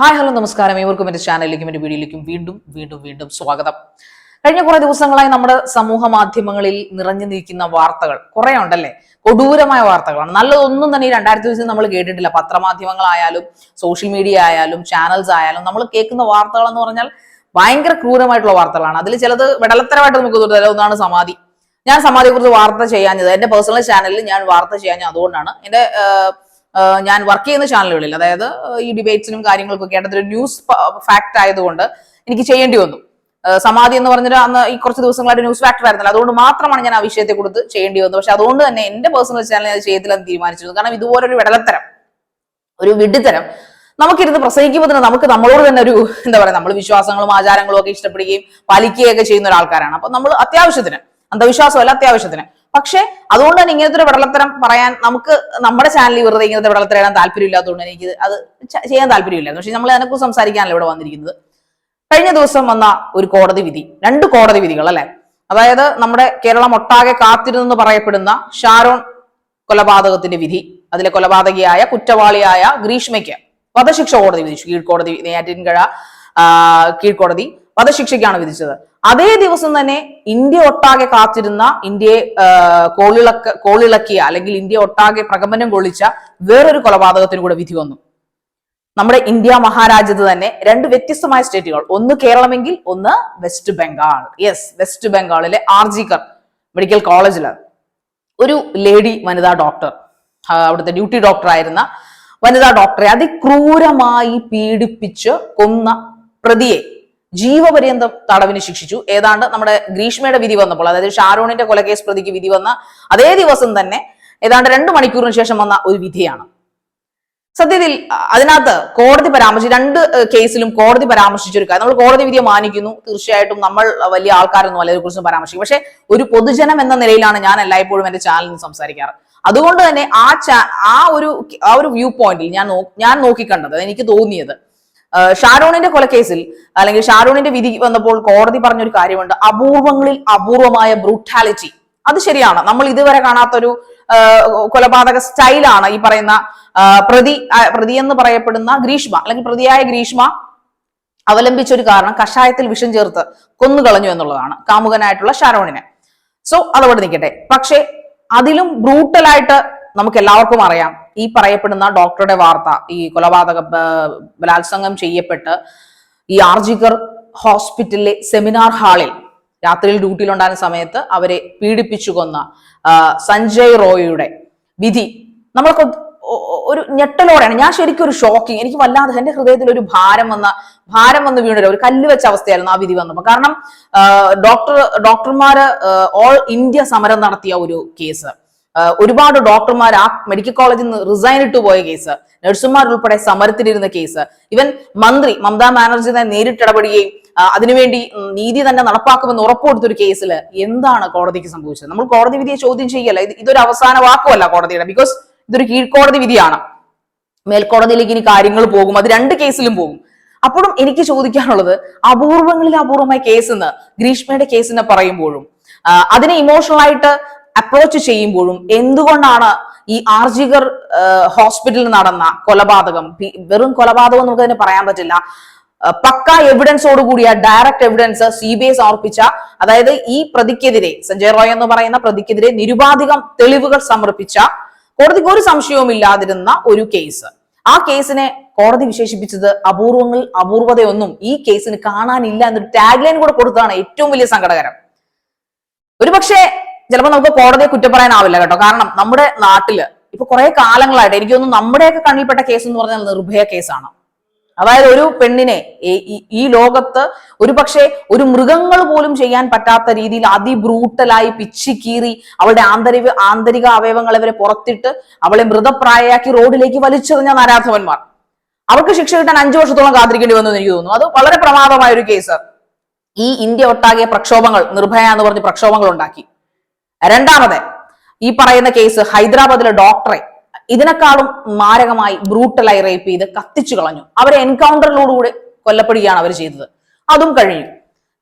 Hi hello നമസ്കാരം. ഏവർക്കും എന്റെ ചാനലിലേക്കും എന്റെ വീഡിയോയിലേക്കും വീണ്ടും വീണ്ടും വീണ്ടും സ്വാഗതം. കഴിഞ്ഞ കുറേ ദിവസങ്ങളായി നമ്മുടെ സമൂഹ മാധ്യമങ്ങളിൽ നിറഞ്ഞു നിൽക്കുന്ന വാർത്തകൾ കുറെ ഉണ്ടല്ലേ? കൊടൂരമായ വാർത്തകളാണ്. നല്ലതൊന്നും തന്നെ ഈ രണ്ടായിരത്തി ദിവസം നമ്മൾ കേട്ടിട്ടില്ല. പത്രമാധ്യമങ്ങളായാലും സോഷ്യൽ മീഡിയ ആയാലും ചാനൽസ് ആയാലും നമ്മൾ കേൾക്കുന്ന വാർത്തകൾ എന്ന് പറഞ്ഞാൽ ഭയങ്കര ക്രൂരമായിട്ടുള്ള വാർത്തകളാണ്. അതിൽ ചിലത് വിടലത്തരമായിട്ട് നമുക്ക് തോന്നുന്നത് ഒന്നാണ് സമാധി. ഞാൻ സമാധിയെക്കുറിച്ച് വാർത്ത ചെയ്യാഞ്ഞത് എന്റെ പേഴ്സണൽ ചാനലിൽ ഞാൻ വാർത്ത ചെയ്യാഞ്ഞത് അതുകൊണ്ടാണ്. ആഹ്, ഞാൻ വർക്ക് ചെയ്യുന്ന ചാനലുകളിൽ അതായത് ഈ ഡിബേറ്റ്സിനും കാര്യങ്ങൾക്കൊക്കെ ആയിട്ട് അതൊരു ന്യൂസ് ഫാക്ട് ആയതുകൊണ്ട് എനിക്ക് ചെയ്യേണ്ടി വന്നു. സമാധി എന്ന് പറഞ്ഞിട്ട് അന്ന് ഈ കുറച്ച് ദിവസങ്ങളായിട്ട് ന്യൂസ് ഫാക്ടർ ആയിരുന്നില്ല. അതുകൊണ്ട് മാത്രമാണ് ഞാൻ ആ വിഷയത്തെ കൊടുത്ത് ചെയ്യേണ്ടി വന്നത്. പക്ഷെ അതുകൊണ്ട് തന്നെ എന്റെ പേഴ്സണൽ ചാനൽ അത് ചെയ്യത്തില്ലെന്ന് തീരുമാനിച്ചിരുന്നു. കാരണം ഇതുപോലൊരു വിടലത്തരം ഒരു വിഡ്ഢിത്തരം നമുക്കിരുന്ന് പ്രസംഗിക്കുമ്പോൾ തന്നെ നമുക്ക് നമ്മളോട് തന്നെ ഒരു എന്താ പറയുക നമ്മൾ വിശ്വാസങ്ങളും ആചാരങ്ങളും ഒക്കെ ഇഷ്ടപ്പെടുകയും പാലിക്കുകയൊക്കെ ചെയ്യുന്ന ഒരാൾക്കാരാണ്. അപ്പൊ നമ്മൾ അത്യാവശ്യത്തിന് അന്ധവിശ്വാസമല്ല അത്യാവശ്യത്തിന് പക്ഷെ അതുകൊണ്ട് തന്നെ ഇങ്ങനത്തെ ഒരു വിടലത്തരം പറയാൻ നമുക്ക് നമ്മുടെ ചാനലിൽ വെറുതെ ഇങ്ങനത്തെ വിടലത്തരം ഇടാൻ താല്പര്യമില്ലാത്തതുകൊണ്ട് എനിക്ക് അത് ചെയ്യാൻ താല്പര്യമില്ലായിരുന്നു. പക്ഷെ നമ്മൾ അതിനെക്കുറിച്ച് സംസാരിക്കാനല്ല ഇവിടെ വന്നിരിക്കുന്നത്. കഴിഞ്ഞ ദിവസം വന്ന ഒരു കോടതി വിധി രണ്ട് കോടതി വിധികൾ അല്ലെ? അതായത് നമ്മുടെ കേരളം ഒട്ടാകെ കാത്തിരുന്നെന്ന് പറയപ്പെടുന്ന ഷാരോൺ കൊലപാതകത്തിന്റെ വിധി അതിലെ കൊലപാതകിയായ കുറ്റവാളിയായ ഗ്രീഷ്മയ്ക്ക് വധശിക്ഷ കോടതി വിധിച്ചു. കീഴ്ക്കോടതി നെയ്യാറ്റിൻകഴ കീഴ്ക്കോടതി വധശിക്ഷയ്ക്കാണ് വിധിച്ചത്. അതേ ദിവസം തന്നെ ഇന്ത്യ ഒട്ടാകെ കാത്തിരുന്ന ഇന്ത്യയെ കോളിളക്ക കോളിളക്കിയ അല്ലെങ്കിൽ ഇന്ത്യ ഒട്ടാകെ പ്രകമ്പനം കൊള്ളിച്ച വേറൊരു കൊലപാതകത്തിന് കൂടെ വിധി വന്നു. നമ്മുടെ ഇന്ത്യ മഹാരാജ്യത്ത് തന്നെ രണ്ട് വ്യത്യസ്തമായ സ്റ്റേറ്റുകൾ. ഒന്ന് കേരളമെങ്കിൽ ഒന്ന് വെസ്റ്റ് ബംഗാൾ. യെസ് വെസ്റ്റ് ബംഗാളിലെ ആർജിക്കർ മെഡിക്കൽ കോളേജിൽ ഒരു ലേഡി വനിതാ ഡോക്ടർ അവിടുത്തെ ഡ്യൂട്ടി ഡോക്ടർ ആയിരുന്ന വനിതാ ഡോക്ടറെ അതിക്രൂരമായി പീഡിപ്പിച്ച് കൊന്ന പ്രതിയെ ജീവപര്യന്തം തടവിന് ശിക്ഷിച്ചു. ഏതാണ്ട് നമ്മുടെ ഗ്രീഷ്മയുടെ വിധി വന്നപ്പോൾ അതായത് ഷാരോണിന്റെ കൊലക്കേസ് പ്രതിക്ക് വിധി വന്ന അതേ ദിവസം തന്നെ ഏതാണ്ട് രണ്ട് മണിക്കൂറിന് ശേഷം വന്ന ഒരു വിധിയാണ്. സത്യത്തിൽ അതിനകത്ത് കോടതി പരാമർശിച്ച് രണ്ട് കേസിലും കോടതി പരാമർശിച്ചൊരു കാര്യം. നമ്മൾ കോടതി വിധിയെ മാനിക്കുന്നു. തീർച്ചയായിട്ടും നമ്മൾ വലിയ ആൾക്കാരൊന്നും അല്ല ഇതിനെക്കുറിച്ച് പരാമർശിക്കും പക്ഷെ ഒരു പൊതുജനം എന്ന നിലയിലാണ് ഞാൻ എല്ലായ്പ്പോഴും എന്റെ ചാനലിൽ സംസാരിക്കാറ്. അതുകൊണ്ട് തന്നെ ആ ആ ഒരു ആ ഒരു വ്യൂ പോയിന്റിൽ ഞാൻ ഞാൻ നോക്കിക്കണ്ടത് എനിക്ക് തോന്നിയത് ഷാരോണിന്റെ കൊലക്കേസിൽ അല്ലെങ്കിൽ ഷാരൂണിന്റെ വിധി വന്നപ്പോൾ കോടതി പറഞ്ഞൊരു കാര്യമുണ്ട്. അപൂർവങ്ങളിൽ അപൂർവമായ ബ്രൂട്ടാലിറ്റി അത് ശരിയാണ്. നമ്മൾ ഇതുവരെ കാണാത്തൊരു കൊലപാതക സ്റ്റൈലാണ് ഈ പറയുന്ന പ്രതി പ്രതി എന്ന് പറയപ്പെടുന്ന ഗ്രീഷ്മ അല്ലെങ്കിൽ പ്രതിയായ ഗ്രീഷ്മ അവലംബിച്ച ഒരു കാരണം കഷായത്തിൽ വിഷം ചേർത്ത് കൊന്നുകളഞ്ഞു എന്നുള്ളതാണ് കാമുകനായിട്ടുള്ള ഷാരോണിനെ. സോ അതവിടെ നിൽക്കട്ടെ. പക്ഷെ അതിലും ബ്രൂട്ടലായിട്ട് നമുക്ക് എല്ലാവർക്കും അറിയാം. ഈ പറയപ്പെടുന്ന ഡോക്ടറുടെ വാർത്ത ഈ കൊലപാതക ബലാത്സംഗം ചെയ്യപ്പെട്ട് ഈ ആർജിക്കർ ഹോസ്പിറ്റലിലെ സെമിനാർ ഹാളിൽ രാത്രിയിൽ ഡ്യൂട്ടിയിലുണ്ടായിരുന്ന സമയത്ത് അവരെ പീഡിപ്പിച്ചു കൊന്ന സഞ്ജയ് റോയിയുടെ വിധി. ഒ- ഒരു ഞെട്ടലോടെയാണ്. ഞാൻ ശരിക്കും ഒരു ഷോക്കിങ് എനിക്ക് വല്ലാതെ എന്റെ ഹൃദയത്തിൽ ഒരു ഭാരം വന്ന ഭാരം വന്ന് വീണ ഒരു കല്ല് വെച്ച അവസ്ഥയായിരുന്നു ആ വിധി വന്നപ്പോൾ. കാരണം ഡോക്ടർ ഡോക്ടർമാര് ഓൾ ഇന്ത്യ സമരം നടത്തിയ ഒരു കേസ്. ഒരുപാട് ഡോക്ടർമാർ ആ മെഡിക്കൽ കോളേജിൽ നിന്ന് റിസൈൻ ഇട്ടു പോയ കേസ് നഴ്സുമാർ ഉൾപ്പെടെ സമരത്തിലിരുന്ന കേസ് ഇവൻ മന്ത്രി മമതാ ബാനർജി തന്നെ നേരിട്ട് ഇടപെടുകയും ആ, അതിനുവേണ്ടി നീതി തന്നെ നടപ്പാക്കുമെന്ന് ഉറപ്പുകൊടുത്തൊരു കേസിൽ എന്താണ് കോടതിക്ക് സംഭവിച്ചത്? നമ്മൾ കോടതി വിധിയെ ചോദ്യം ചെയ്യല്ല. ഇത് ഇതൊരു അവസാന വാക്കുമല്ല കോടതിയുടെ. ബിക്കോസ് ഇതൊരു കീഴ്ക്കോടതി വിധിയാണ്. മേൽക്കോടതിയിലേക്ക് ഇനി കാര്യങ്ങൾ പോകും. അത് രണ്ട് കേസിലും പോകും. അപ്പോഴും എനിക്ക് ചോദിക്കാനുള്ളത് അപൂർവങ്ങളിൽ അപൂർവമായ കേസ് എന്ന് ഗ്രീഷ്മയുടെ കേസിനെ പറയുമ്പോഴും അതിനെ ഇമോഷണൽ ആയിട്ട് അപ്രോച്ച് ചെയ്യുമ്പോഴും എന്തുകൊണ്ടാണ് ഈ ആർജികർ ഹോസ്പിറ്റലിൽ നടന്ന കൊലപാതകം? വെറും കൊലപാതകം നമുക്ക് അതിന് പറയാൻ പറ്റില്ല. പക്ക എവിഡൻസോട് കൂടിയ direct evidence C B I സമർപ്പിച്ച അതായത് ഈ പ്രതിക്കെതിരെ സഞ്ജയ് റോയ് എന്ന് പറയുന്ന പ്രതിക്കെതിരെ നിരുപാധികം തെളിവുകൾ സമർപ്പിച്ച കോടതിക്ക് ഒരു സംശയവും ഇല്ലാതിരുന്ന ഒരു കേസ് ആ കേസിനെ കോടതി വിശേഷിപ്പിച്ചത് അപൂർവങ്ങൾ അപൂർവതയൊന്നും ഈ കേസിന് കാണാനില്ല എന്നൊരു ടാഗ് ലൈൻ കൂടെ കൊടുത്തതാണ് ഏറ്റവും വലിയ സങ്കടകരം. ഒരുപക്ഷെ ചിലപ്പോൾ നമുക്ക് കോടതിയെ കുറ്റം പറയാനാവില്ല കേട്ടോ. കാരണം നമ്മുടെ നാട്ടിൽ ഇപ്പൊ കുറെ കാലങ്ങളായിട്ട് എനിക്ക് തോന്നുന്നു നമ്മുടെയൊക്കെ കണ്ണിൽപ്പെട്ട കേസ് എന്ന് പറഞ്ഞാൽ നിർഭയ കേസാണ് അതായത് ഒരു പെണ്ണിനെ ഈ- ലോകത്ത് ഒരു പക്ഷേ ഒരു മൃഗങ്ങൾ പോലും ചെയ്യാൻ പറ്റാത്ത രീതിയിൽ അതിബ്രൂട്ടലായി പിച്ചി കീറി അവളുടെ ആന്തരിക ആന്തരിക അവയവങ്ങളെ വരെ പുറത്തിട്ട് അവളെ മൃതപ്രായയാക്കി റോഡിലേക്ക് വലിച്ചെറിഞ്ഞ നരാധവന്മാർ. അവർക്ക് ശിക്ഷ കിട്ടാൻ അഞ്ചു വർഷത്തോളം കാത്തിരിക്കേണ്ടി വന്നു എനിക്ക് തോന്നുന്നു. അത് വളരെ പ്രമാദമായ ഒരു കേസ് ഈ ഇന്ത്യ ഒട്ടാകെ പ്രക്ഷോഭങ്ങൾ നിർഭയ എന്ന് പറഞ്ഞ് പ്രക്ഷോഭങ്ങൾ ഉണ്ടാക്കി. രണ്ടാമത് ഈ പറയുന്ന കേസ് ഹൈദരാബാദിലെ ഡോക്ടറെ ഇതിനേക്കാളും മാരകമായി ബ്രൂട്ടലായി റേപ്പ് ചെയ്ത് കത്തിച്ചു കളഞ്ഞു. അവരെ എൻകൗണ്ടറിലൂടെ കൊല്ലപ്പെടുകയാണ് അവർ ചെയ്തത്. അതും കഴിഞ്ഞു.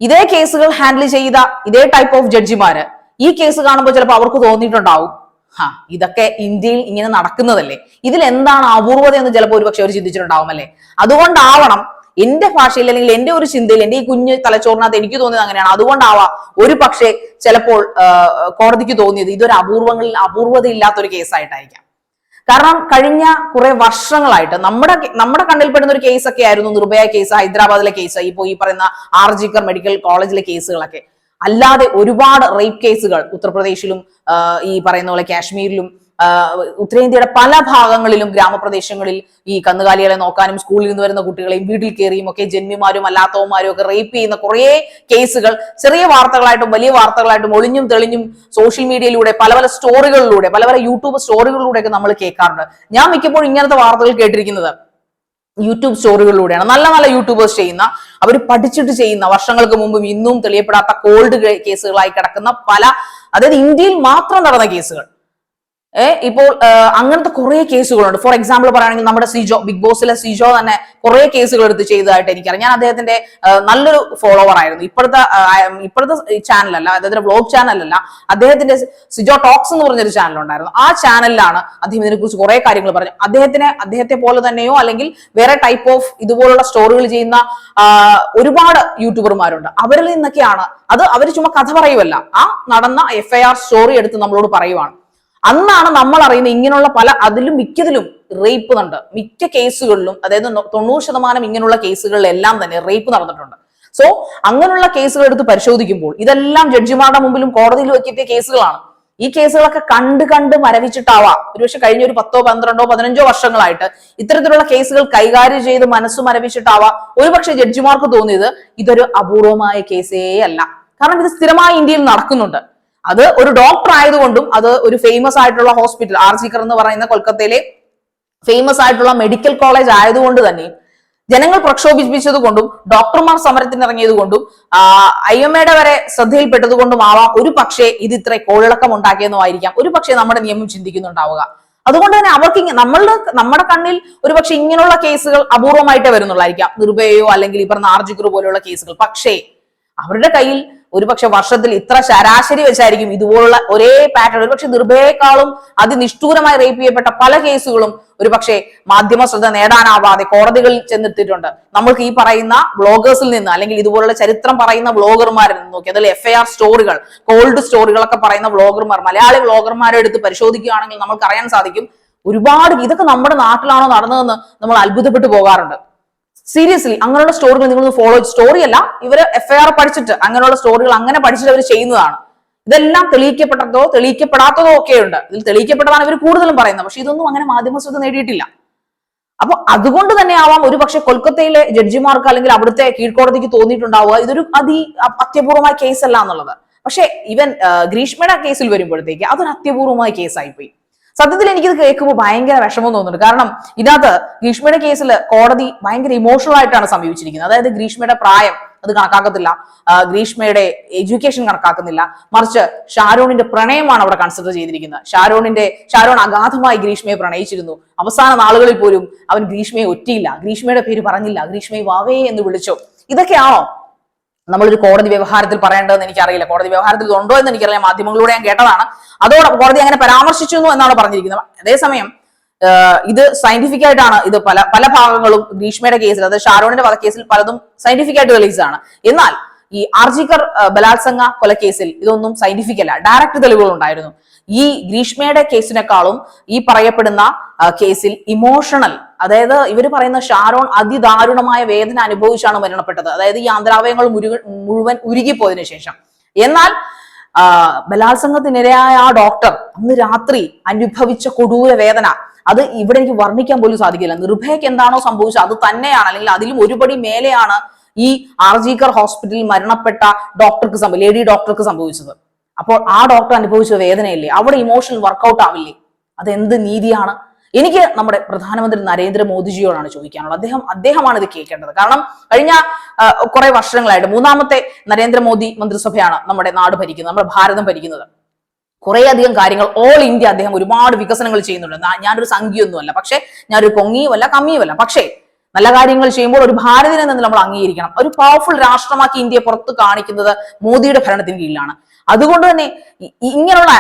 ഇതേ കേസുകൾ ഹാൻഡിൽ ചെയ്ത ഇതേ ടൈപ്പ് ഓഫ് ജഡ്ജിമാര് ഈ കേസ് കാണുമ്പോൾ ചിലപ്പോൾ അവർക്ക് തോന്നിയിട്ടുണ്ടാവും. ഹാ ഇതൊക്കെ ഇന്ത്യയിൽ ഇങ്ങനെ നടക്കുന്നതല്ലേ? ഇതിൽ എന്താണ് അപൂർവത എന്ന് ചിലപ്പോൾ ഒരുപക്ഷെ അവർ ചിന്തിച്ചിട്ടുണ്ടാവും അല്ലേ? അതുകൊണ്ടാവണം എന്റെ ഭാഷയിൽ അല്ലെങ്കിൽ എന്റെ ഒരു ചിന്തയിൽ എന്റെ ഈ കുഞ്ഞ് തലച്ചോറിനകത്ത് എനിക്ക് തോന്നിയത് അങ്ങനെയാണ്. അതുകൊണ്ടാവാം ഒരു പക്ഷേ ചിലപ്പോൾ കോടതിക്ക് തോന്നിയത് ഇതൊരു അപൂർവങ്ങളിൽ അപൂർവതയില്ലാത്ത ഒരു കേസായിട്ടായിരിക്കാം. കാരണം കഴിഞ്ഞ കുറെ വർഷങ്ങളായിട്ട് നമ്മുടെ നമ്മുടെ കണ്ണിൽപ്പെടുന്ന ഒരു കേസൊക്കെ ആയിരുന്നു നിർഭയ കേസ് ഹൈദരാബാദിലെ കേസ് ഇപ്പോൾ ഈ പറയുന്ന ആർ ജിക്കർ മെഡിക്കൽ കോളേജിലെ കേസുകളൊക്കെ. അല്ലാതെ ഒരുപാട് റേപ്പ് കേസുകൾ ഉത്തർപ്രദേശിലും ഈ പറയുന്ന പോലെ കാശ്മീരിലും ഉത്തരേന്ത്യയുടെ പല ഭാഗങ്ങളിലും ഗ്രാമപ്രദേശങ്ങളിൽ ഈ കന്നുകാലികളെ നോക്കാനും സ്കൂളിൽ നിന്ന് വരുന്ന കുട്ടികളെയും വീട്ടിൽ കയറിയും ഒക്കെ ജന്മിമാരും അല്ലാത്തവന്മാരും ഒക്കെ റേപ്പ് ചെയ്യുന്ന കുറേ കേസുകൾ ചെറിയ വാർത്തകളായിട്ടും വലിയ വാർത്തകളായിട്ടും ഒളിഞ്ഞും തെളിഞ്ഞും സോഷ്യൽ മീഡിയയിലൂടെ പല പല സ്റ്റോറികളിലൂടെ പല പല യൂട്യൂബ് സ്റ്റോറികളിലൂടെ ഒക്കെ നമ്മൾ കേൾക്കാറുണ്ട്. ഞാൻ മിക്കപ്പോഴും ഇങ്ങനത്തെ വാർത്തകൾ കേട്ടിരിക്കുന്നത് യൂട്യൂബ് സ്റ്റോറികളിലൂടെയാണ് നല്ല നല്ല യൂട്യൂബേഴ്സ് ചെയ്യുന്ന അവർ പഠിച്ചിട്ട് ചെയ്യുന്ന വർഷങ്ങൾക്ക് മുമ്പും ഇന്നും തെളിയപ്പെടാത്ത കോൾഡ് കേസുകളായി കിടക്കുന്ന പല അതായത് ഇന്ത്യയിൽ മാത്രം നടന്ന കേസുകൾ ഇപ്പോൾ അങ്ങനത്തെ കുറെ കേസുകളുണ്ട്. ഫോർ എക്സാമ്പിൾ പറയുകയാണെങ്കിൽ നമ്മുടെ സിജോ ബിഗ് ബോസിലെ സിജോ തന്നെ കുറെ കേസുകൾ എടുത്ത് ചെയ്തതായിട്ട് എനിക്കറിയാം. ഞാൻ അദ്ദേഹത്തിന്റെ നല്ലൊരു ഫോളോവർ ആയിരുന്നു. ഇപ്പോഴത്തെ ഇപ്പോഴത്തെ ചാനലല്ല അദ്ദേഹത്തിന്റെ വ്ലോഗ് ചാനലല്ല അദ്ദേഹത്തിന്റെ സിജോ ടോക്സ് എന്ന് പറഞ്ഞൊരു ചാനൽ ഉണ്ടായിരുന്നു. ആ ചാനലിലാണ് അദ്ദേഹം ഇതിനെ കുറിച്ച് കുറെ കാര്യങ്ങൾ പറഞ്ഞു. അദ്ദേഹത്തിനെ അദ്ദേഹത്തെ പോലെ തന്നെയോ അല്ലെങ്കിൽ വേറെ ടൈപ്പ് ഓഫ് ഇതുപോലുള്ള സ്റ്റോറികൾ ചെയ്യുന്ന ഒരുപാട് യൂട്യൂബർമാരുണ്ട് അവരിൽ നിന്നൊക്കെയാണ് അത് അവർ ചുമ്മാ കഥ പറയുമല്ല ആ നടന്ന എഫ് ഐ ആർ സ്റ്റോറി എടുത്ത് നമ്മളോട് പറയുവാണ്. അന്നാണ് നമ്മൾ അറിയുന്നത് ഇങ്ങനെയുള്ള പല അതിലും മിക്കതിലും റേപ്പ് ഉണ്ട് മിക്ക കേസുകളിലും അതായത് തൊണ്ണൂറ് ശതമാനം ഇങ്ങനെയുള്ള കേസുകളിലെല്ലാം തന്നെ റേപ്പ് നടന്നിട്ടുണ്ട്. സോ അങ്ങനെയുള്ള കേസുകൾ എടുത്ത് പരിശോധിക്കുമ്പോൾ ഇതെല്ലാം ജഡ്ജിമാരുടെ മുമ്പിലും കോടതിയിൽ എത്തിയ കേസുകളാണ് ഈ കേസുകളൊക്കെ കണ്ട് കണ്ട് മരവിച്ചിട്ടാവാം. ഒരുപക്ഷെ കഴിഞ്ഞ ഒരു പത്തോ പന്ത്രണ്ടോ പതിനഞ്ചോ വർഷങ്ങളായിട്ട് ഇത്തരത്തിലുള്ള കേസുകൾ കൈകാര്യം ചെയ്ത് മനസ്സ് മരവിച്ചിട്ടാവാം. ഒരുപക്ഷെ ജഡ്ജിമാർക്ക് തോന്നിയത് ഇതൊരു അപൂർവമായ കേസേ അല്ല. കാരണം ഇത് സ്ഥിരമായി ഇന്ത്യയിൽ നടക്കുന്നുണ്ട്. അത് ഒരു ഡോക്ടർ ആയതുകൊണ്ടും അത് ഒരു ഫേമസ് ആയിട്ടുള്ള ഹോസ്പിറ്റൽ ആർ സിക്കർ എന്ന് പറയുന്ന കൊൽക്കത്തയിലെ ഫേമസ് ആയിട്ടുള്ള മെഡിക്കൽ കോളേജ് ആയതുകൊണ്ട് തന്നെ ജനങ്ങൾ പ്രക്ഷോഭിപ്പിച്ചത് കൊണ്ടും ഡോക്ടർമാർ സമരത്തിനിറങ്ങിയത് കൊണ്ടും ഐ എം എയുടെ വരെ ശ്രദ്ധയിൽപ്പെട്ടത് കൊണ്ടും ആവാം ഒരു പക്ഷേ ഇത് ഇത്ര കോളിളക്കം ഉണ്ടാക്കിയെന്നോ ആയിരിക്കാം ഒരു പക്ഷേ നമ്മുടെ നിയമം ചിന്തിക്കുന്നുണ്ടാവുക. അതുകൊണ്ട് തന്നെ അവർക്ക് നമ്മളുടെ നമ്മുടെ കണ്ണിൽ ഒരു പക്ഷെ ഇങ്ങനെയുള്ള കേസുകൾ അപൂർവമായിട്ടേ വരുന്നുള്ളായിരിക്കാം. നിർഭയയോ അല്ലെങ്കിൽ ഈ പറഞ്ഞ ആർജിക്കർ പോലെയുള്ള കേസുകൾ. പക്ഷേ അവരുടെ കയ്യിൽ ഒരുപക്ഷെ വർഷത്തിൽ ഇത്ര ശരാശരി വെച്ചായിരിക്കും ഇതുപോലുള്ള ഒരേ പാറ്റേൺ ഒരുപക്ഷെ നിർഭയേക്കാളും അതിനിഷ്ഠൂരമായി റേപ്പ് ചെയ്യപ്പെട്ട പല കേസുകളും ഒരുപക്ഷെ മാധ്യമ ശ്രദ്ധ നേടാനാവാതെ കോടതികളിൽ ചെന്നെത്തിയിട്ടുണ്ട്. നമ്മൾക്ക് ഈ പറയുന്ന ബ്ലോഗേഴ്സിൽ നിന്ന് അല്ലെങ്കിൽ ഇതുപോലുള്ള ചരിത്രം പറയുന്ന ബ്ലോഗർമാരിൽ നിന്ന് നോക്കി അതിൽ എഫ് ഐ ആർ സ്റ്റോറികൾ കോൾഡ് സ്റ്റോറികളൊക്കെ പറയുന്ന ബ്ലോഗർമാർ മലയാളി ബ്ലോഗർമാരെ എടുത്ത് പരിശോധിക്കുകയാണെങ്കിൽ നമുക്ക് അറിയാൻ സാധിക്കും ഒരുപാട് ഇതൊക്കെ നമ്മുടെ നാട്ടിലാണോ നടന്നതെന്ന് നമ്മൾ അത്ഭുതപ്പെട്ടു പോകാറുണ്ട്. സീരിയസ്ലി അങ്ങനെയുള്ള സ്റ്റോറികൾ നിങ്ങൾ ഫോളോ സ്റ്റോറി അല്ല ഇവർ എഫ് ഐ ആർ പഠിച്ചിട്ട് അങ്ങനെയുള്ള സ്റ്റോറികൾ അങ്ങനെ പഠിച്ചിട്ട് അവർ ചെയ്യുന്നതാണ്. ഇതെല്ലാം തെളിയിക്കപ്പെട്ടതോ തെളിയിക്കപ്പെടാത്തതോ ഒക്കെ ഉണ്ട് ഇതിൽ തെളിയിക്കപ്പെട്ടതാണ് ഇവർ കൂടുതലും പറയുന്നത്. പക്ഷെ ഇതൊന്നും അങ്ങനെ മാധ്യമ ശ്രദ്ധ നേടിയിട്ടില്ല. അപ്പൊ അതുകൊണ്ട് തന്നെ ആവാം ഒരു പക്ഷെ കൊൽക്കത്തയിലെ ജഡ്ജിമാർക്ക് അല്ലെങ്കിൽ അവിടുത്തെ കീഴ്ക്കോടതിക്ക് തോന്നിയിട്ടുണ്ടാവുക. ഇതൊരു അതി അത്യപൂർവമായ കേസല്ല എന്നുള്ളത്. പക്ഷെ ഇവൻ ഗ്രീഷ്മയുടെ കേസിൽ വരുമ്പോഴത്തേക്ക് അതൊരു അത്യപൂർവമായ കേസായി പോയി സത്യത്തിൽ എനിക്കിത് കേൾക്കുമ്പോൾ ഭയങ്കര വിഷമം തോന്നുന്നുണ്ട്. കാരണം ഇതിനകത്ത് ഗ്രീഷ്മയുടെ കേസിൽ കോടതി ഭയങ്കര ഇമോഷണൽ ആയിട്ടാണ് സമീപിച്ചിരിക്കുന്നത്. അതായത് ഗ്രീഷ്മയുടെ പ്രായം അത് കണക്കാക്കത്തില്ല. ഗ്രീഷ്മയുടെ എഡ്യൂക്കേഷൻ കണക്കാക്കുന്നില്ല. മറിച്ച് ഷാരോണിന്റെ പ്രണയമാണ് അവിടെ കൺസിഡർ ചെയ്തിരിക്കുന്നത്. ഷാരോണിന്റെ ഷാരോൺ അഗാധമായി ഗ്രീഷ്മയെ പ്രണയിച്ചിരുന്നു. അവസാന നാളുകളിൽ പോലും അവൻ ഗ്രീഷ്മയെ ഒറ്റിയില്ല. ഗ്രീഷ്മയുടെ പേര് പറഞ്ഞില്ല. ഗ്രീഷ്മയെ വാവേ എന്ന് വിളിച്ചു. ഇതൊക്കെയാണോ നമ്മളൊരു കോടതി വ്യവഹാരത്തിൽ പറയേണ്ടതെന്ന് എനിക്കറിയില്ല. കോടതി വ്യവഹാരത്തിൽ ഉണ്ടോ എന്ന് എനിക്കറിയാം മാധ്യമങ്ങളിലൂടെ ഞാൻ കേട്ടതാണ്. അതോടെ കോടതി അങ്ങനെ പരാമർശിച്ചു എന്നാണ് പറഞ്ഞിരിക്കുന്നത്. അതേസമയം ഇത് സയന്റിഫിക് ആയിട്ടാണ് ഇത് പല പല ഭാഗങ്ങളും ഗ്രീഷ്മയുടെ കേസിൽ അതായത് ഷാരോണിന്റെ വധക്കേസിൽ പലതും സയന്റിഫിക് ആയിട്ട് തെളിയിച്ചതാണ്. എന്നാൽ ഈ ആർജിക്കർ ബലാത്സംഗ കൊലക്കേസിൽ ഇതൊന്നും സയന്റിഫിക് അല്ല. ഡയറക്റ്റ് തെളിവുകൾ ഉണ്ടായിരുന്നു ഈ ഗ്രീഷ്മയുടെ കേസിനേക്കാളും ഈ പറയപ്പെടുന്ന കേസിൽ ഇമോഷണൽ അതായത് ഇവർ പറയുന്ന ഷാരോൺ അതിദാരുണമായ വേദന അനുഭവിച്ചാണ് മരണപ്പെട്ടത്. അതായത് ഈ ആന്തരാവയങ്ങൾ മുരുക- മുഴുവൻ ഉരുകിപ്പോയതിനു ശേഷം. എന്നാൽ ബലാത്സംഗത്തിനിരയായ ആ ഡോക്ടർ അന്ന് രാത്രി അനുഭവിച്ച കൊടൂര വേദന അത് ഇവിടെ എനിക്ക് വർണിക്കാൻ പോലും സാധിക്കില്ല. നിർഭയക്ക് എന്താണോ സംഭവിച്ചത് അത് തന്നെയാണ്. അല്ലെങ്കിൽ അതിലും ഒരുപടി മേലെയാണ് ഈ ആർജിക്കർ ഹോസ്പിറ്റലിൽ മരണപ്പെട്ട ഡോക്ടർക്ക് സംഭവം ലേഡി ഡോക്ടർക്ക് സംഭവിച്ചത്. അപ്പോൾ ആ ഡോക്ടർ അനുഭവിച്ച വേദനയല്ലേ? അവിടെ ഇമോഷണൽ വർക്കൗട്ട് ആവില്ലേ? അതെന്ത് നീതിയാണ്? എനിക്ക് നമ്മുടെ പ്രധാനമന്ത്രി നരേന്ദ്രമോദിജിയോടാണ് ചോദിക്കാനുള്ളത്. അദ്ദേഹം അദ്ദേഹമാണ് ഇത് കേൾക്കേണ്ടത്. കാരണം കഴിഞ്ഞ കുറെ വർഷങ്ങളായിട്ട് മൂന്നാമത്തെ നരേന്ദ്രമോദി മന്ത്രിസഭയാണ് നമ്മുടെ നാട് ഭരിക്കുന്നത് നമ്മുടെ ഭാരതം ഭരിക്കുന്നത്. കുറെ അധികം കാര്യങ്ങൾ ഓൾ ഇന്ത്യ അദ്ദേഹം ഒരുപാട് വികസനങ്ങൾ ചെയ്യുന്നുണ്ട്. ഞാനൊരു സംഖ്യയൊന്നുമല്ല. പക്ഷേ ഞാനൊരു പൊങ്ങിയുമല്ല കമ്മിയുമല്ല. പക്ഷേ നല്ല കാര്യങ്ങൾ ചെയ്യുമ്പോൾ ഒരു ഭാരതീയൻ നിന്ന് നമ്മൾ അംഗീകരിക്കണം. ഒരു പവർഫുൾ രാഷ്ട്രമാക്കി ഇന്ത്യയെ പുറത്ത് കാണിക്കുന്നത് മോദിയുടെ ഭരണത്തിന് കീഴിലാണ്. അതുകൊണ്ട് തന്നെ ഇങ്ങനെയുള്ള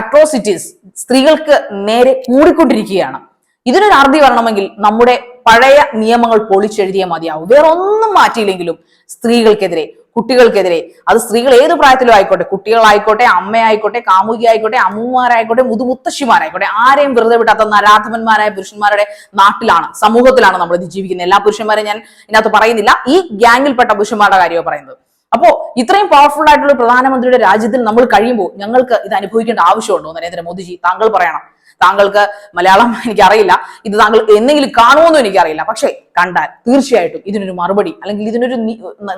അട്രോസിറ്റീസ് സ്ത്രീകൾക്ക് നേരെ കൂടിക്കൊണ്ടിരിക്കുകയാണ്. ഇതിനൊരു അറുതി വരണമെങ്കിൽ നമ്മുടെ പഴയ നിയമങ്ങൾ പൊളിച്ചെഴുതിയാൽ മതിയാവും. വേറെ ഒന്നും മാറ്റിയില്ലെങ്കിലും സ്ത്രീകൾക്കെതിരെ കുട്ടികൾക്കെതിരെ അത് സ്ത്രീകൾ ഏത് പ്രായത്തിലും ആയിക്കോട്ടെ കുട്ടികളായിക്കോട്ടെ അമ്മയായിക്കോട്ടെ കാമുകി ആയിക്കോട്ടെ അമ്മൂമാരായിക്കോട്ടെ മുതുമുത്തശ്ശിമാരായിക്കോട്ടെ ആരെയും വെറുതെ വിടാത്ത നരാധമന്മാരായ പുരുഷന്മാരുടെ നാട്ടിലാണ് സമൂഹത്തിലാണ് നമ്മൾ ജീവിക്കുന്നത്. എല്ലാ പുരുഷന്മാരെയും ഞാൻ ഇതിനകത്ത് പറയുന്നില്ല. ഈ ഗ്യാങ്ങിൽപ്പെട്ട പുരുഷന്മാരുടെ കാര്യമാണ് പറയുന്നത്. അപ്പോ ഇത്രയും പവർഫുൾ ആയിട്ടുള്ള പ്രധാനമന്ത്രിയുടെ രാജ്യത്തിൽ നമ്മൾ കഴിയുമ്പോൾ ഞങ്ങൾക്ക് ഇത് അനുഭവിക്കേണ്ട ആവശ്യമുണ്ടോ? നരേന്ദ്രമോദിജി താങ്കൾ പറയണം. താങ്കൾക്ക് മലയാളം എനിക്കറിയില്ല. ഇത് താങ്കൾ എന്തെങ്കിലും കാണുമെന്നും എനിക്കറിയില്ല. പക്ഷേ കണ്ടാൽ തീർച്ചയായിട്ടും ഇതിനൊരു മറുപടി അല്ലെങ്കിൽ ഇതിനൊരു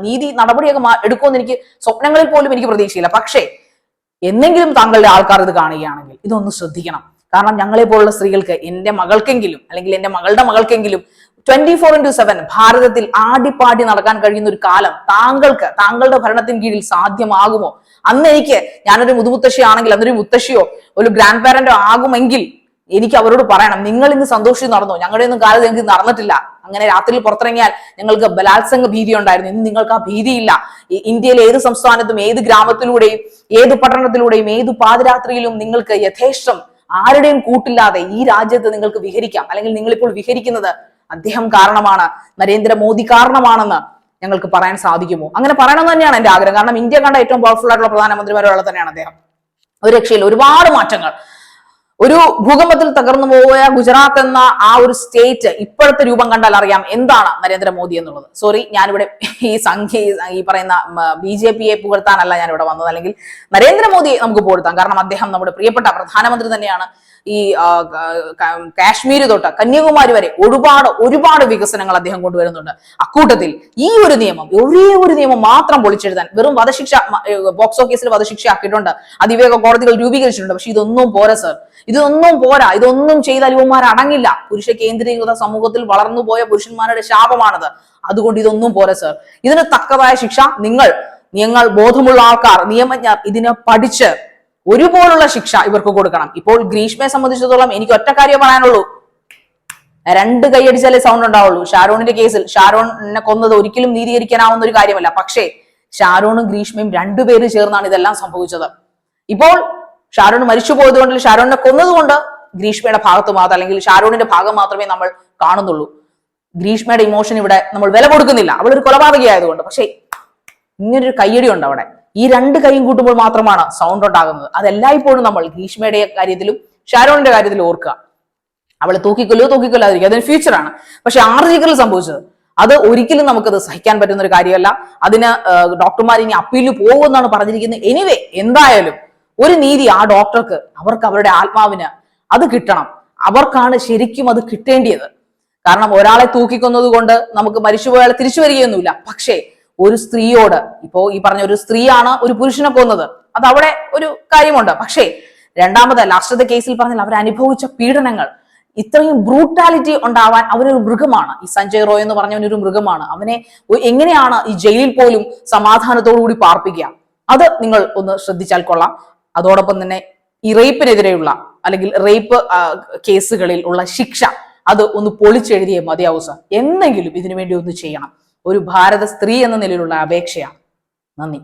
നീതി നടപടിയൊക്കെ എടുക്കുമെന്ന് എനിക്ക് സ്വപ്നങ്ങളിൽ പോലും എനിക്ക് പ്രതീക്ഷയില്ല. പക്ഷേ എന്നെങ്കിലും താങ്കളുടെ ആൾക്കാർ ഇത് കാണുകയാണെങ്കിൽ ഇതൊന്ന് ശ്രദ്ധിക്കണം. കാരണം ഞങ്ങളെ പോലുള്ള സ്ത്രീകൾക്ക് എന്റെ മകൾക്കെങ്കിലും അല്ലെങ്കിൽ എന്റെ മകളുടെ മകൾക്കെങ്കിലും ട്വന്റി ഫോർ ഇന്റു സെവൻ ഭാരതത്തിൽ ആടിപ്പാടി നടക്കാൻ കഴിയുന്ന ഒരു കാലം താങ്കൾക്ക് താങ്കളുടെ ഭരണത്തിന് കീഴിൽ സാധ്യമാകുമോ? അന്ന് എനിക്ക് ഞാനൊരു മുതുമുത്തശ്ശി ആണെങ്കിൽ അന്നൊരു മുത്തശ്ശിയോ ഒരു ഗ്രാൻഡ് പാരന്റോ ആകുമെങ്കിൽ എനിക്ക് അവരോട് പറയണം നിങ്ങൾ ഇന്ന് സന്തോഷിച്ച് നടന്നു? ഞങ്ങളുടെ ഒന്നും കാലത്ത് ഞങ്ങൾക്ക് നടന്നിട്ടില്ല. അങ്ങനെ രാത്രിയിൽ പുറത്തിറങ്ങിയാൽ ഞങ്ങൾക്ക് ബലാത്സംഗ ഭീതി ഉണ്ടായിരുന്നു. ഇന്ന് നിങ്ങൾക്ക് ആ ഭീതിയില്ല. ഇന്ത്യയിലെ ഏത് സംസ്ഥാനത്തും ഏത് ഗ്രാമത്തിലൂടെയും ഏത് പട്ടണത്തിലൂടെയും ഏത് പാതിരാത്രിയിലും നിങ്ങൾക്ക് യഥേഷ്ടം ആരുടെയും കൂട്ടില്ലാതെ ഈ രാജ്യത്ത് നിങ്ങൾക്ക് വിഹരിക്കാം. അല്ലെങ്കിൽ നിങ്ങളിപ്പോൾ വിഹരിക്കുന്നത് അദ്ദേഹം കാരണമാണ് നരേന്ദ്രമോദി കാരണമാണെന്ന് ഞങ്ങൾക്ക് പറയാൻ സാധിക്കുമോ? അങ്ങനെ പറയണമെന്ന് തന്നെയാണ് എന്റെ ആഗ്രഹം. കാരണം ഇന്ത്യ കണ്ട ഏറ്റവും പവർഫുൾ ആയിട്ടുള്ള പ്രധാനമന്ത്രിമാരുള്ള തന്നെയാണ് അദ്ദേഹം. ഒരു രക്ഷയിൽ ഒരുപാട് മാറ്റങ്ങൾ. ഒരു ഭൂകമ്പത്തിൽ തകർന്നു പോയ ഗുജറാത്ത് എന്ന ആ ഒരു സ്റ്റേറ്റ് ഇപ്പോഴത്തെ രൂപം കണ്ടാൽ അറിയാം എന്താണ് നരേന്ദ്രമോദി എന്നുള്ളത്. സോറി ഞാനിവിടെ ഈ സംഖ്യ ഈ പറയുന്ന ബി ജെ പിയെ പുകഴ്ത്താനല്ല ഞാനിവിടെ വന്നത്. അല്ലെങ്കിൽ നരേന്ദ്രമോദിയെ നമുക്ക് പുകഴ്ത്താം. കാരണം അദ്ദേഹം നമ്മുടെ പ്രിയപ്പെട്ട പ്രധാനമന്ത്രി തന്നെയാണ്. ഈ കാശ്മീർ തൊട്ട് കന്യാകുമാരി വരെ ഒരുപാട് ഒരുപാട് വികസനങ്ങൾ അദ്ദേഹം കൊണ്ടുവരുന്നുണ്ട്. അക്കൂട്ടത്തിൽ ഈ ഒരു നിയമം ഒരേ ഒരു നിയമം മാത്രം പൊളിച്ചെഴുതാൻ വെറും വധശിക്ഷ ബോക്സ് ഓഫീസിൽ വധശിക്ഷ ആക്കിയിട്ടുണ്ട് അതിവേഗ കോടതികൾ രൂപീകരിച്ചിട്ടുണ്ട്. പക്ഷെ ഇതൊന്നും പോരാ സർ. ഇതൊന്നും പോരാ. ഇതൊന്നും ചെയ്താൽ ഇവന്മാർ അടങ്ങില്ല. പുരുഷ കേന്ദ്രീകൃത സമൂഹത്തിൽ വളർന്നു പോയ പുരുഷന്മാരുടെ ശാപമാണത്. അതുകൊണ്ട് ഇതൊന്നും പോരാ സർ. ഇതിന് തക്കതായ ശിക്ഷ നിങ്ങൾ നിങ്ങൾ ബോധമുള്ള ആൾക്കാർ നിയമജ്ഞർ ഇതിനെ പഠിച്ച് ഒരുപോലുള്ള ശിക്ഷ ഇവർക്ക് കൊടുക്കണം. ഇപ്പോൾ ഗ്രീഷ്മയെ സംബന്ധിച്ചിടത്തോളം എനിക്ക് ഒറ്റ കാര്യം പറയാനുള്ളൂ. രണ്ട് കൈയടിച്ചാലേ സൗണ്ട് ഉണ്ടാവുള്ളൂ. ഷാരോണിന്റെ കേസിൽ ഷാരോണിനെ കൊന്നത് ഒരിക്കലും നീതീകരിക്കാനാവുന്ന ഒരു കാര്യമല്ല. പക്ഷേ ഷാരോണും ഗ്രീഷ്മയും രണ്ടുപേര് ചേർന്നാണ് ഇതെല്ലാം സംഭവിച്ചത്. ഇപ്പോൾ ഷാരോൺ മരിച്ചു പോയതുകൊണ്ട് ഷാരോണിനെ കൊന്നതുകൊണ്ട് ഗ്രീഷ്മയുടെ ഭാഗത്ത് മാത്രം അല്ലെങ്കിൽ ഷാരോണിന്റെ ഭാഗം മാത്രമേ നമ്മൾ കാണുന്നുള്ളൂ. ഗ്രീഷ്മയുടെ ഇമോഷൻ ഇവിടെ നമ്മൾ വില കൊടുക്കുന്നില്ല. അവളൊരു കൊലപാതകയായതുകൊണ്ട്. പക്ഷേ ഇങ്ങനൊരു കയ്യടി ഉണ്ട് അവിടെ. ഈ രണ്ട് കൈയും കൂട്ടുമ്പോൾ മാത്രമാണ് സൗണ്ട് ഉണ്ടാകുന്നത്. അതെല്ലായ്പ്പോഴും നമ്മൾ ഗ്രീഷ്മയുടെ കാര്യത്തിലും ഷാരോണിന്റെ കാര്യത്തിലും ഓർക്കുക. അവളെ തൂക്കിക്കൊല്ലോ തൂക്കിക്കൊല്ലാതിരിക്കുക അതൊരു ഫ്യൂച്ചറാണ് പക്ഷെ ആർജിക്കൽ സംഭവിച്ചത്. അത് ഒരിക്കലും നമുക്കത് സഹിക്കാൻ പറ്റുന്ന ഒരു കാര്യമല്ല. അതിന് ഡോക്ടർമാർ ഇനി അപ്പീലിൽ പോകുമെന്നാണ് പറഞ്ഞിരിക്കുന്നത്. എനിവേ എന്തായാലും ഒരു നീതി ആ ഡോക്ടർക്ക് അവർക്ക് അവരുടെ ആത്മാവിന് അത് കിട്ടണം. അവർക്കാണ് ശരിക്കും അത് കിട്ടേണ്ടിയത്. കാരണം ഒരാളെ തൂക്കിക്കൊന്നത് കൊണ്ട് നമുക്ക് മരിച്ചുപോയാൽ തിരിച്ചു വരികയൊന്നുമില്ല. പക്ഷേ ഒരു സ്ത്രീയോട് ഇപ്പോ ഈ പറഞ്ഞ ഒരു സ്ത്രീയാണ് ഒരു പുരുഷനെ കൊന്നത്. അത് അവിടെ ഒരു കാര്യമുണ്ട്. പക്ഷേ രണ്ടാമത് ലാസ്റ്റത്തെ കേസിൽ പറഞ്ഞാൽ അവർ അനുഭവിച്ച പീഡനങ്ങൾ. ഇത്രയും ബ്രൂട്ടാലിറ്റി ഉണ്ടാവാൻ അവനൊരു മൃഗമാണ്. ഈ സഞ്ജയ് റോയ് എന്ന് പറഞ്ഞവനൊരു മൃഗമാണ്. അവനെ എങ്ങനെയാണ് ഈ ജയിലിൽ പോലും സമാധാനത്തോടു കൂടി പാർപ്പിക്കുക? അത് നിങ്ങൾ ഒന്ന് ശ്രദ്ധിച്ചാൽ കൊള്ളാം. അതോടൊപ്പം തന്നെ ഈ റേപ്പിനെതിരെയുള്ള അല്ലെങ്കിൽ റേപ്പ് കേസുകളിൽ ഉള്ള ശിക്ഷ അത് ഒന്ന് പൊളിച്ചെഴുതിയേ മതിയാവൂ സർ എന്തെങ്കിലും ഇതിനു വേണ്ടി ഒന്ന് ചെയ്യണം. ഒരു ഭാരത സ്ത്രീ എന്ന നിലയിലുള്ള അപേക്ഷയാണ്. നന്ദി.